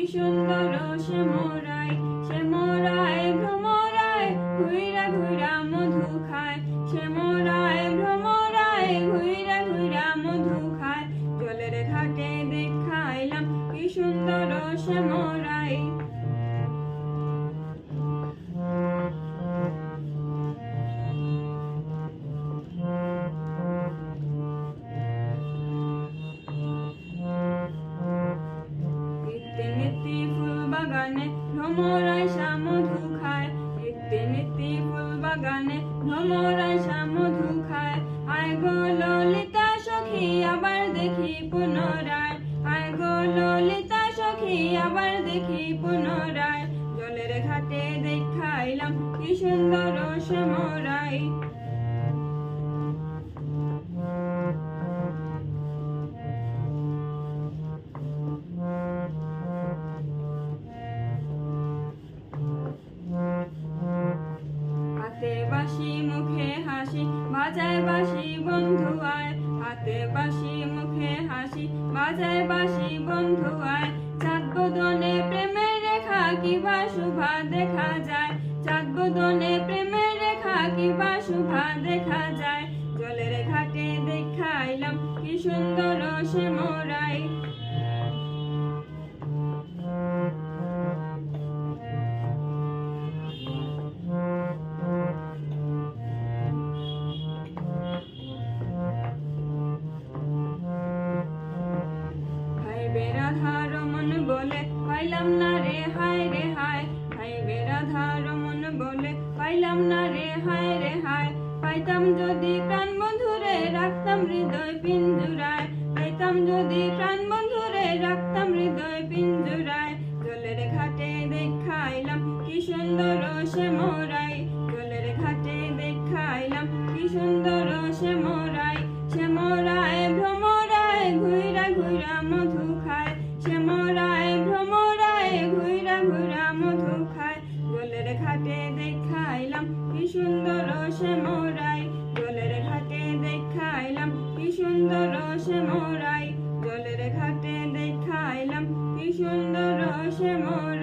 দেখাইলাম কি সে মোরাই সে মোরাই ভ্রমরায় ঘুইরা ঘুইরা মধু খায়। সে মোরায় ভ্রমরায় ঘুইরা ঘুইরা মধু খায়। জলের ঘাটে দেখাইলাম কি সুন্দর সে মোরাই বাগানে, ভ্রমরায় মধু খায় নিত্যি ফুল বাগানে, ভ্রমরায় মধু খায় আয় গো ললিতা সখী, আবার দেখি পুনরায়। আয় গো ললিতা সখী, আবার দেখি পুনরায়। জলের ঘাটে দেখাইলাম কি সুন্দর সে বন্ধু প্রেমের রেখা কিবা শুভা দেখা যায়। চাঁদ প্রেমের রেখা কিবা শুভা দেখা যায়। জলের ঘাটে দেখাইলাম কি সুন্দর বেরাধা রমন বলে, পাইলাম না রে, হায় রে, হায়। হাই রমন বলে, পাইলাম না রে, হায় রে, হায়। পাইতাম যদি প্রাণ বন্ধুরে রাখতাম হৃদয় পিঞ্জুরায়। পাইতাম যদি প্রাণ বন্ধুরে রাখতাম হৃদয় পিঞ্জুরায়। জলের ঘাটে দেখাইলাম কি সুন্দর সে মোরাই। জলের ঘাটে দেখাইলাম কি সুন্দর সে মোরাই। দেখাইলাম, কি সুন্দর সে মোরাই। জলের ঘাটে দেখাইলাম, কি সুন্দর সে মোরাই। জলের ঘাটে দেখাইলাম, কি সুন্দর সে মোরাই।